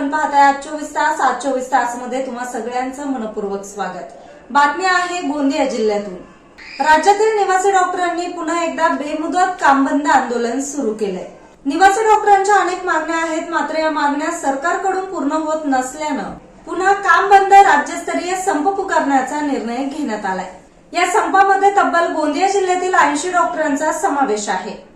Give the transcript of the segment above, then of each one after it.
आज चोवीस तास आज चोवीस तासमध्ये तुम्हा सगळ्यांचं मनपूर्वक स्वागत. बातमी आहे गोंदिया जिल्ह्यातून. राज्यातील निवासी डॉक्टरांनी पुन्हा एकदा बेमुदत कामबंद आंदोलन सुरू केलंय. निवासी डॉक्टरांच्या अनेक मागण्या आहेत मात्र या मागण्या सरकारकडून पूर्ण होत नसल्यानं पुन्हा काम बंद राज्यस्तरीय संप पुकारण्याचा निर्णय घेण्यात आलाय. या संपामध्ये तब्बल गोंदिया जिल्ह्यातील ऐंशी डॉक्टरांचा समावेश आहे.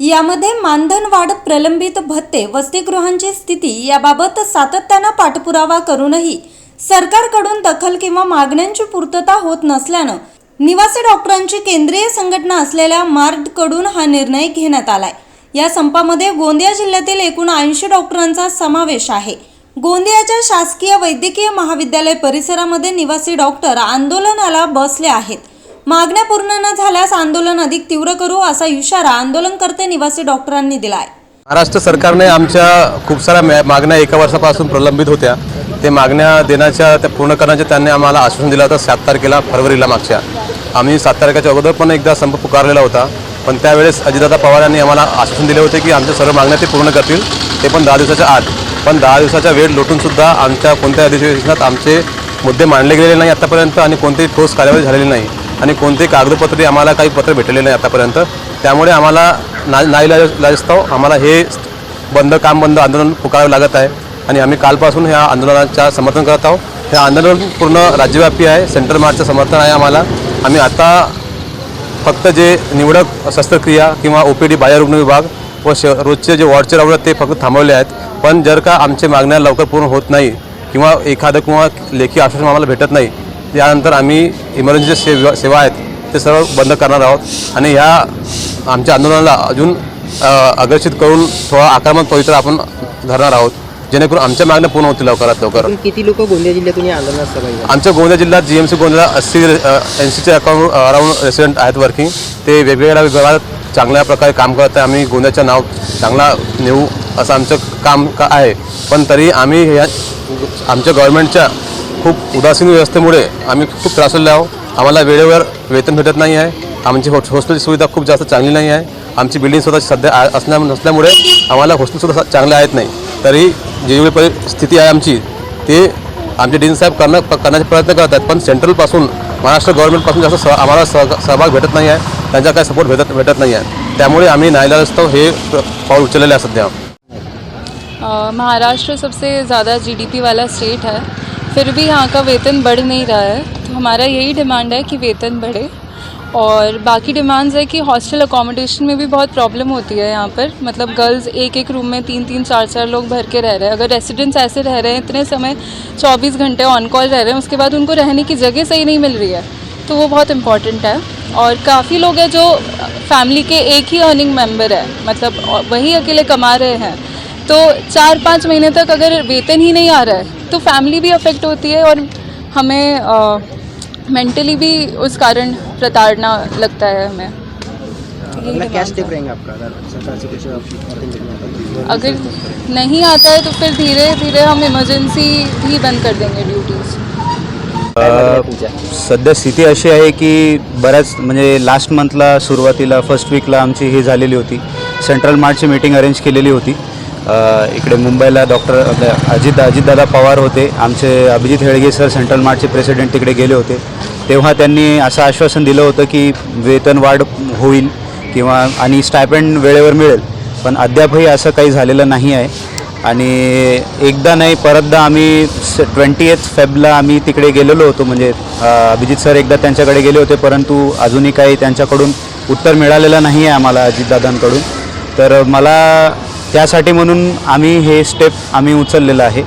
यामध्ये मानधनवाढ प्रलंबित भत्ते वसतिगृहांची स्थिती याबाबत सातत्यानं पाठपुरावा करूनही सरकारकडून दखल किंवा मागण्यांची पूर्तता होत नसल्यानं निवासी डॉक्टरांची केंद्रीय संघटना असलेल्या मार्डकडून हा निर्णय घेण्यात आलाय. या संपामध्ये गोंदिया जिल्ह्यातील एकूण ऐंशी डॉक्टरांचा समावेश आहे. गोंदियाच्या शासकीय वैद्यकीय महाविद्यालय परिसरामध्ये निवासी डॉक्टर आंदोलनाला बसले आहेत. मागण्या पूर्ण न झाल्यास आंदोलन अधिक तीव्र करू असा इशारा आंदोलनकर्ते निवासी डॉक्टरांनी दिलाय. महाराष्ट्र सरकारने आमच्या खूप साऱ्या मागण्या एका वर्षापासून प्रलंबित होत्या. ते मागण्या देण्याच्या त्या पूर्ण करण्याच्या त्यांनी आम्हाला आश्वासन दिलं होतं सात तारखेला फरवरीला मागच्या. आम्ही सात तारखेच्या अगोदर पण एकदा संप पुकारलेला होता. पण त्यावेळेस अजितदादा पवार यांनी आम्हाला आश्वासन दिले होते की आमच्या सर्व मागण्या ते पूर्ण करतील. ते पण दहा दिवसाच्या आत. पण दहा दिवसाचा वेळ लोटूनसुद्धा आमच्या कोणत्या अधिवेशनात आमचे मुद्दे मांडले गेलेले नाही आत्तापर्यंत आणि कोणतीही ठोस कार्यवाही झालेली नाही. आणि कोणतेही कागदपत्रे आम्हाला काही पत्र भेटलेले नाही आतापर्यंत. त्यामुळे आम्हाला ना नाईलाजस्ताव आम्हाला हे बंद काम बंद आंदोलन पुकारावं लागत आहे. आणि आम्ही कालपासून ह्या आंदोलनाच्या समर्थन करत आहोत. हे आंदोलन पूर्ण राज्यव्यापी आहे. सेंट्रल मार्चचं समर्थन आहे आम्हाला. आम्ही आता फक्त जे निवडक शस्त्रक्रिया किंवा ओ पी डी बाह्यरुग्ण विभाग व श रोजचे जे वॉर्डचे राऊंड ते फक्त थांबवले आहेत. पण जर का आमचे मागण्या लवकर पूर्ण होत नाही किंवा एखादं किंवा लेखी आश्वासन आम्हाला भेटत नाही त्यानंतर आम्ही इमर्जन्सी सेवा सेवा आहेत ते सर्व बंद करणार आहोत. आणि ह्या आमच्या आंदोलनाला अजून अ, आकर्षित करून थोडा आक्रमक पवित्र आपण धरणार आहोत. जेणेकरून आमच्या मागण्या पूर्ण होतील लवकरात लवकर. किती लोक गोंदिया जिल्ह्यातून आंदोलनात आमच्या गोंदिया जिल्ह्यात जी एम सी गोंदिया अस्सी एन सीचे अकाउंट अराउंड रेसिडेंट आहेत वर्किंग ते वेगवेगळ्या विभागात चांगल्या प्रकारे काम करत आहे. आम्ही गोंदियाचं नाव चांगला नेऊ असं आमचं काम का आहे. पण तरी आम्ही ह्या आमच्या गव्हर्नमेंटच्या खूप उदासीन व्यवस्थेमुळे आम्ही खूप त्रासलेलो आहोत. आम्हाला वेळेवर वेतन भेटत नाही आहे. आमची हॉस्टेलची सुविधा खूप जास्त चांगली नाही आहे. आमची बिल्डिंग सुद्धा सध्या असल्या नसल्यामुळे आम्हाला हॉस्टेलसुद्धा चांगले आहेत नाही. तरी जेवढी परिस्थिती आहे आमची ते आमचे डीन साहेब करणं प- प्रयत्न करत आहेत पण सेंट्रलपासून महाराष्ट्र गव्हर्नमेंटपासून जास्त सह आम्हाला सह सहभाग भेटत नाही आहे. त्यांचा काही सपोर्ट भेटत भेटत नाही आहे. त्यामुळे आम्ही नाईलाजस्तव हे प्र- पाऊल उचललेले आहे सध्या. महाराष्ट्र सबसे ज़्यादा जीडीपी वाला स्टेट है. फिर भी यहाँ का वेतन बढ़ नहीं रहा है। तो हमारा यही डिमांड है कि वेतन बढ़े। और बाकी डिमांड्स है कि हॉस्टल अकोमोडेशन में भी बहुत प्रॉब्लम होती है यहाँ पर। मतलब गर्ल्स एक एक रूम में तीन तीन चार चार लोग भर के रह रहे हैं। अगर रेसिडेंट्स ऐसे रह रहे हैं, इतने समय चौबीस घंटे ऑन कॉल रह रहे हैं, उसके बाद उनको रहने की जगह सही नहीं मिल रही है। तो वो बहुत इंपॉर्टेंट है। और काफ़ी लोग हैं जो फैमिली के एक ही अर्निंग मेंबर है। मतलब वही अकेले कमा रहे हैं। तो चार पाँच महीने तक अगर वेतन ही नहीं आ रहा है तो फैमिली भी अफेक्ट होती है और हमें मेंटली भी उस कारण प्रताड़ना लगता है हमें। यही अगला क्या demand स्टेप। रहेंगे आपका अगर नहीं आता है तो फिर धीरे धीरे हम इमरजेंसी ही बंद कर देंगे ड्यूटीज़ सध्या स्थिती अशी आहे की बऱ्याच म्हणजे लास्ट मंथला सुरुवातीला फर्स्ट वीकला आमची ही झालेली होती. सेंट्रल मार्टची मीटिंग अरेंज केलेली होती. इकडे मुंबईला डॉक्टर अजित अजितदादा पवार होते. आमचे अभिजित हेळगे सर सेंट्रल मार्टचे प्रेसिडेंट तिकडे गेले होते. तेव्हा त्यांनी असं आश्वासन दिलं होतं की वेतन वाढ होईल किंवा आणि स्टायपेंड वेळेवर मिळेल. पण अद्यापही असं काही झालेलं नाही आहे. आणि एकदा नाही परतदा आम्ही ट्वेंटी एथ फेबला आम्ही तिकडे गेलेलो होतो. म्हणजे अभिजित सर एकदा त्यांच्याकडे गेले होते परंतु अजूनही काही त्यांच्याकडून उत्तर मिळालेलं नाही आहे आम्हाला अजितदादांकडून. तर मला त्यासाठी म्हणून आम्ही हे स्टेप आम्ही उचललेलं आहे.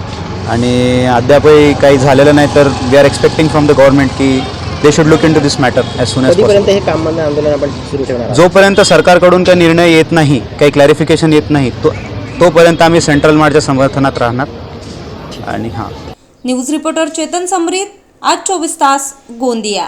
आणि अद्यापही काही झालेलं नाही तर we are expecting from the government की they should look into this matter as soon as कधीपर्यंत हे काम बंद आंदोलन आपण सुरू ठेवणार आहोत? जोपर्यंत सरकारकडून काही निर्णय येत नाही काही क्लॅरिफिकेशन येत नाही तो तोपर्यंत आम्ही सेंट्रल मार्टच्या समर्थनात राहणार. आणि हां. न्यूज रिपोर्टर चेतन समरीत आज चोवीस तास गोंदिया.